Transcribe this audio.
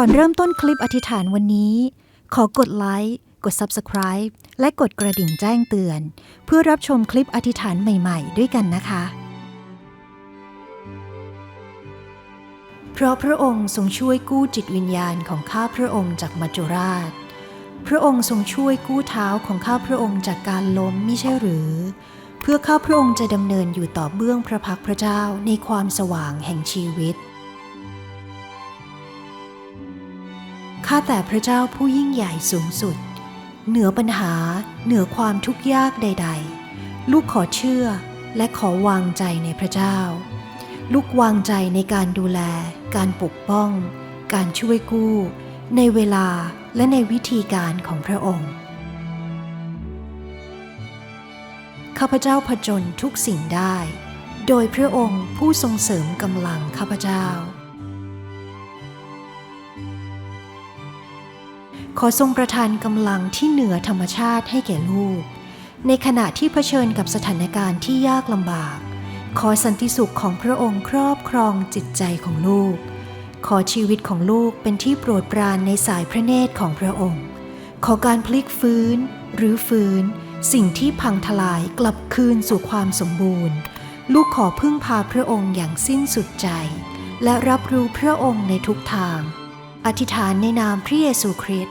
ก่อนเริ่มต้นคลิปอธิษฐานวันนี้ ขอกดไลค์กด Subscribe และกดกระดิ่งแจ้งเตือน เพื่อรับชมคลิปอธิษฐานใหม่ๆ ด้วยกันนะคะ เพราะพระองค์ทรงช่วยกู้จิตวิญญาณของข้าพระองค์จากมัจจุราช พระองค์ทรงช่วยกู้เท้าของข้าพระองค์จากการล้มมิใช่หรือ เพื่อข้าพระองค์จะดำเนินอยู่ต่อเบื้องพระพักพระเจ้าในความสว่างแห่งชีวิต ข้าแต่พระเจ้าผู้ยิ่งใหญ่สูงสุด เหนือปัญหาเหนือความทุกข์ยากใด ๆ ลูกขอเชื่อและขอวางใจในพระเจ้า ลูกวางใจในการดูแล การปกป้อง การช่วยกู้ ในเวลาและในวิธีการของพระองค์ ข้าพเจ้าผจญทุกสิ่งได้ โดยพระองค์ผู้ทรงเสริมกำลังข้าพเจ้า ขอทรงประทานกำลังที่เหนือธรรมชาติให้แก่ลูก ในขณะที่เผชิญกับสถานการณ์ที่ยากลำบาก ขอสันติสุขของพระองค์ครอบครองจิตใจของลูก ขอชีวิตของลูกเป็นที่โปรดปรานในสายพระเนตรของพระองค์ ขอการพลิกฟื้น หรือฟื้น สิ่งที่พังทลายกลับคืนสู่ความสมบูรณ์ ลูกขอพึ่งพาพระองค์อย่างสิ้นสุดใจ และรับรู้พระองค์ในทุกทาง อธิษฐานในนามพระเยซูคริสต